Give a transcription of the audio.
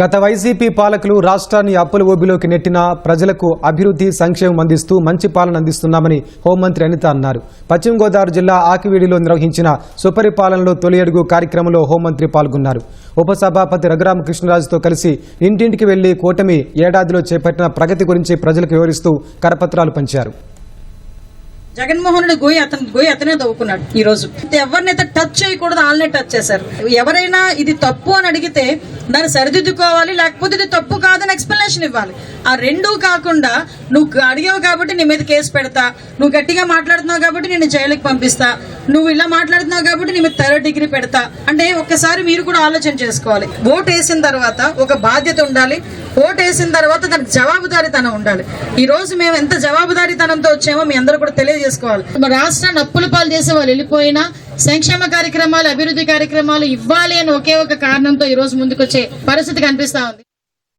గత వైసీపీ పాలకులు రాష్ట్రాన్ని అప్పుల ఓబిలోకి నెట్టిన ప్రజలకు అభివృద్ధి సంక్షేమం అందిస్తూ మంచి పాలన అందిస్తున్నామని హోంమంత్రి అనిత అన్నారు. పశ్చిమ గోదావరి జిల్లా ఆకివీడిలో నిర్వహించిన సుపరిపాలనలో తొలి అడుగు కార్యక్రమంలో హోంమంత్రి పాల్గొన్నారు. ఉపసభాపతి రఘురామకృష్ణరాజుతో కలిసి ఇంటింటికి వెళ్ళి కూటమి ఏడాదిలో చేపట్టిన ప్రగతి గురించి ప్రజలకు వివరిస్తూ కరపత్రాలు పంచారు. జగన్మోహన్ రెడ్డి గోయి అతను గోయి అతనే తవ్వుకున్నాడు ఈ రోజు. ఎవరినైతే టచ్ చేయకూడదు వాళ్ళనే టచ్ చేశారు. ఎవరైనా ఇది తప్పు అని అడిగితే దాన్ని సరిదిద్దుకోవాలి లేకపోతే ఇది తప్పు కాదని ఎక్స్ప్లెనేషన్ ఇవ్వాలి. ఆ రెండూ కాకుండా నువ్వు అడిగావు కాబట్టి నీ మీద కేసు పెడతా నువ్వు గట్టిగా మాట్లాడుతున్నావు కాబట్టి నేను జైలుకి పంపిస్తా నువ్వు ఇలా మాట్లాడుతున్నావు కాబట్టి నీ మీద థర్డ్ డిగ్రీ పెడతా. అంటే ఒక్కసారి మీరు కూడా ఆలోచన చేసుకోవాలి. ఓటు వేసిన తర్వాత ఒక బాధ్యత ఉండాలి ఓటు వేసిన తర్వాత దానికి జవాబుదారీతనం ఉండాలి. ఈ రోజు మేము ఎంత జవాబుదారీతనంతో వచ్చామో మీ అందరూ కూడా తెలియజేసుకోవాలి. మన రాష్ట్రాన్ని అప్పుల పాలు చేసే వాళ్ళు వెళ్ళిపోయినా సంక్షేమ కార్యక్రమాలు అభివృద్ధి కార్యక్రమాలు ఇవ్వాలి అని ఒకే ఒక కారణంతో ఈ రోజు ముందుకొచ్చే పరిస్థితి కనిపిస్తా ఉంది.